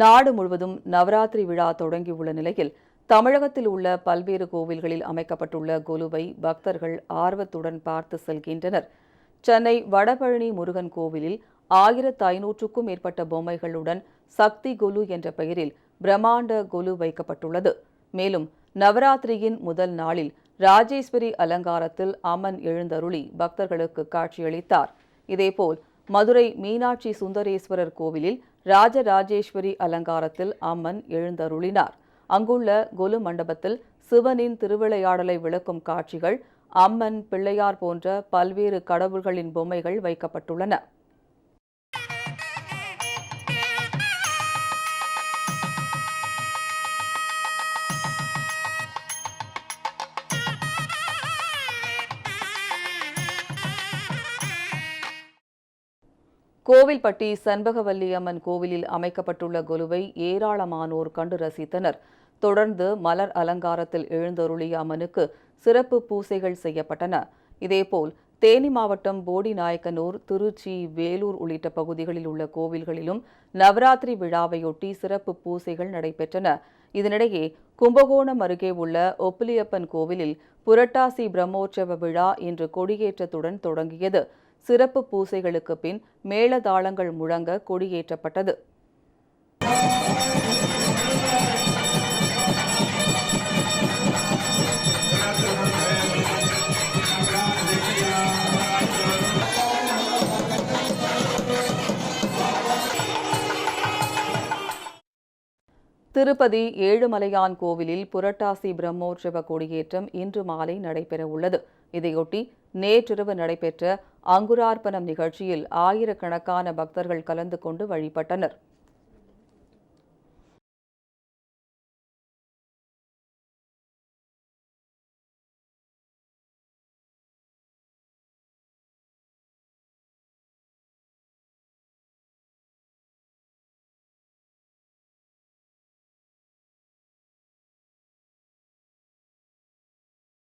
நாடு முழுவதும் நவராத்திரி விழா தொடங்கியுள்ள நிலையில் தமிழகத்தில் உள்ள பல்வேறு கோவில்களில் அமைக்கப்பட்டுள்ள கொலுவை பக்தர்கள் ஆர்வத்துடன் பார்த்து செல்கின்றனர். சென்னை வடபழனி முருகன் கோவிலில் ஆயிரத்து ஐநூற்றுக்கும் மேற்பட்ட பொம்மைகளுடன் சக்தி கொலு என்ற பெயரில் பிரம்மாண்ட கொலு வைக்கப்பட்டுள்ளது. மேலும் நவராத்திரியின் முதல் நாளில் ராஜேஸ்வரி அலங்காரத்தில் அம்மன் எழுந்தருளி பக்தர்களுக்கு காட்சியளித்தார். இதேபோல் மதுரை மீனாட்சி சுந்தரேஸ்வரர் கோவிலில் ராஜராஜேஸ்வரி அலங்காரத்தில் அம்மன் எழுந்தருளினார். அங்குள்ள கொலு மண்டபத்தில் சிவனின் திருவிளையாடலை விளக்கும் காட்சிகள் அம்மன் பிள்ளையார் போன்ற பல்வேறு கடவுள்களின் பொம்மைகள் வைக்கப்பட்டுள்ளன. கோவில்பட்டி சண்பகவல்லி அம்மன் கோவிலில் அமைக்கப்பட்டுள்ள கொலுவை ஏராளமானோர் கண்டு ரசித்தனர். தொடர்ந்து மலர் அலங்காரத்தில் எழுந்தருளிய அம்மனுக்கு சிறப்பு பூசைகள் செய்யப்பட்டன. இதேபோல் தேனி மாவட்டம் போடிநாயக்கனூர் திருச்சி வேலூர் உள்ளிட்ட பகுதிகளில் உள்ள கோவில்களிலும் நவராத்திரி விழாவையொட்டி சிறப்பு பூசைகள் நடைபெற்றன. இதனிடையே கும்பகோணம் அருகே உள்ள ஒப்பிலியப்பன் கோவிலில் புரட்டாசி பிரம்மோற்சவ விழா இன்று கொடியேற்றத்துடன் தொடங்கியது. சிறப்பு பூசைகளுக்கு பின் மேளதாளங்கள் முழங்க கொடியேற்றப்பட்டது. திருப்பதி ஏழுமலையான் கோவிலில் புரட்டாசி பிரம்மோற்சவ கொடியேற்றம் இன்று மாலை நடைபெற உள்ளது இதையொட்டி நேற்றிரவு நடைபெற்ற அங்குரார்ப்பணம் நிகழ்ச்சியில் ஆயிரக்கணக்கான பக்தர்கள் கலந்து கொண்டு வழிபட்டனர்.